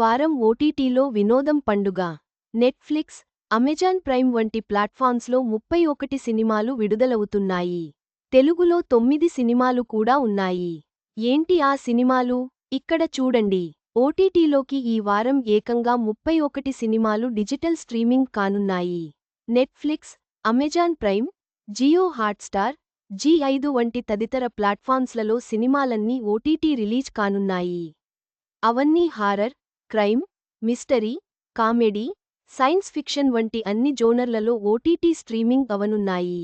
వారం ఓటీటీలో వినోదం పండుగ. నెట్ఫ్లిక్స్ అమెజాన్ ప్రైమ్ వంటి ప్లాట్ఫామ్స్లో ముప్పై ఒకటి సినిమాలు విడుదలవుతున్నాయి. తెలుగులో తొమ్మిది సినిమాలు కూడా ఉన్నాయి. ఏంటి ఆ సినిమాలు? ఇక్కడ చూడండి. ఓటీటీలోకి ఈ వారం ఏకంగా ముప్పై ఒకటి సినిమాలు డిజిటల్ స్ట్రీమింగ్ కానున్నాయి. Netflix Amazon Prime Jio Hotstar Zee ఐదు వంటి తదితర ప్లాట్ఫామ్స్లలో సినిమాలన్నీ ఓటీటీ రిలీజ్ కానున్నాయి. అవన్నీ horror crime mystery comedy science fiction వంటి అన్ని జోనర్లలో ఓటీటీ స్ట్రీమింగ్ అవనున్నాయి.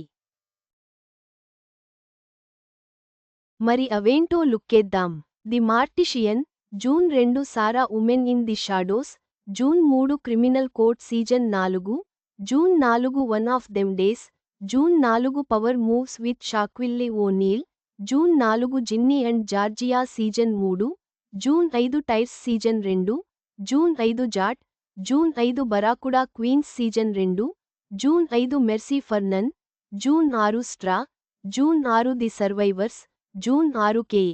మరి అవేంటో లుక్కేద్దాం. ది మార్టిషియన్ జూన్ రెండు Sara woman in the shadows June మూడు క్రిమినల్ కోర్ట్ సీజన్ నాలుగు జూన్ నాలుగు one of them days June నాలుగు power moves with Shaquille O'Neal June నాలుగు జిన్నీ అండ్ జార్జియా సీజన్ మూడు జూన్ ఐదు టైర్స్ సీజన్ రెండు June ఐదు జాట్ జూన్ ఐదు బరాకుడా క్వీన్స్ సీజన్ రెండు జూన్ ఐదు మెర్సీ ఫర్నన్ జూన్ ఆరు స్ట్రా జూన్ ఆరు ది సర్వైవర్స్ జూన్ ఆరు కే.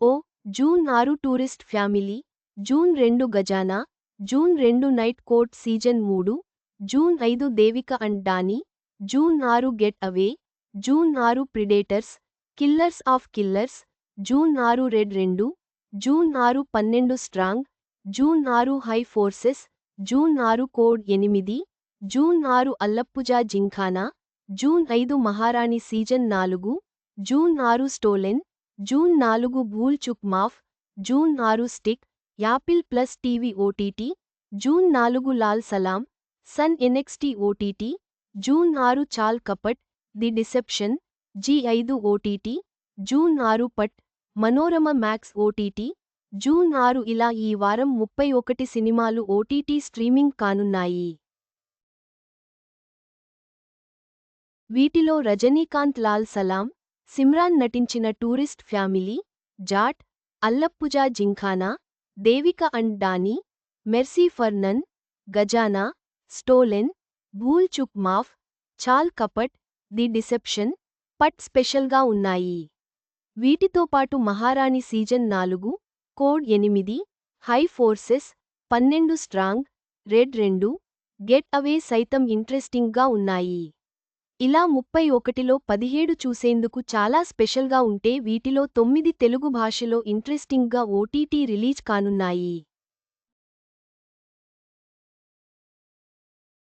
ఓ జూన్ ఆరు టూరిస్ట్ ఫ్యామిలీ జూన్ రెండు గజానా జూన్ రెండు నైట్ కోర్ట్ సీజన్ మూడు జూన్ ఐదు దేవిక అండ్ డానీ జూన్ ఆరు గెట్ అవే జూన్ ఆరు predators killers of killers June ఆరు రెడ్ రెండు జూన్ ఆరు పన్నెండు స్ట్రాంగ్ జూన్ ఆరు హై ఫోర్సెస్ జూన్ ఆరు కోడ్ ఎనిమిది జూన్ ఆరు అల్లప్పుజా జింఖానా జూన్ ఐదు మహారాణి సీజన్ నాలుగు జూన్ ఆరు స్టోలెన్ జూన్ నాలుగు భూల్ చుక్ మాఫ్ జూన్ ఆరు stick Apple plus TV OTT June నాలుగు Lal Salaam Sun NXT OTT June ఆరు చాల్ కపట్ ది డిసెప్షన్ జీ ఐదు ఓటీటీ జూన్ ఆరు పట్ మనోరమ మ్యాక్స్ ఓటీటీ. జూన్ ఆరు ఇలా ఈ వారం ముప్పై ఒకటి సినిమాలు ఓటీటీ స్ట్రీమింగ్ కానున్నాయి. వీటిలో రజనీకాంత్ లాల్ సలాం సిమ్రాన్ నటించిన tourist family Jaat Alappuzha gymkhana Devika and Danny mercy for none Gajaana stolen Bhool Chuk Maaf Chhal కపట్ the deception పట్ స్పెషల్గా ఉన్నాయి. వీటితో పాటు మహారాణి సీజన్ నాలుగు కోడ్ ఎనిమిది హై ఫోర్సెస్ పన్నెండు స్ట్రాంగ్ రెడ్ రెండు గెట్ అవే సైతం ఇంట్రెస్టింగ్గా ఉన్నాయి. ఇలా ముప్పై ఒకటిలో పదిహేడు చూసేందుకు చాలా స్పెషల్గా ఉంటే వీటిలో తొమ్మిది తెలుగు భాషలో ఇంట్రెస్టింగ్గా ఓటీటీ రిలీజ్ కానున్నాయి.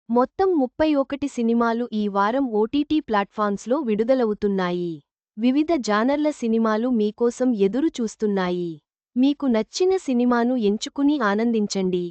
మొత్తం ముప్పై ఒకటి సినిమాలు ఈ వారం ఓటీటీ ప్లాట్ఫామ్స్లో విడుదలవుతున్నాయి. వివిధ జానర్ల సినిమాలు మీకోసం ఎదురు చూస్తున్నాయి మీకు నచ్చిన సినిమాను ఎంచుకుని ఆనందించండి.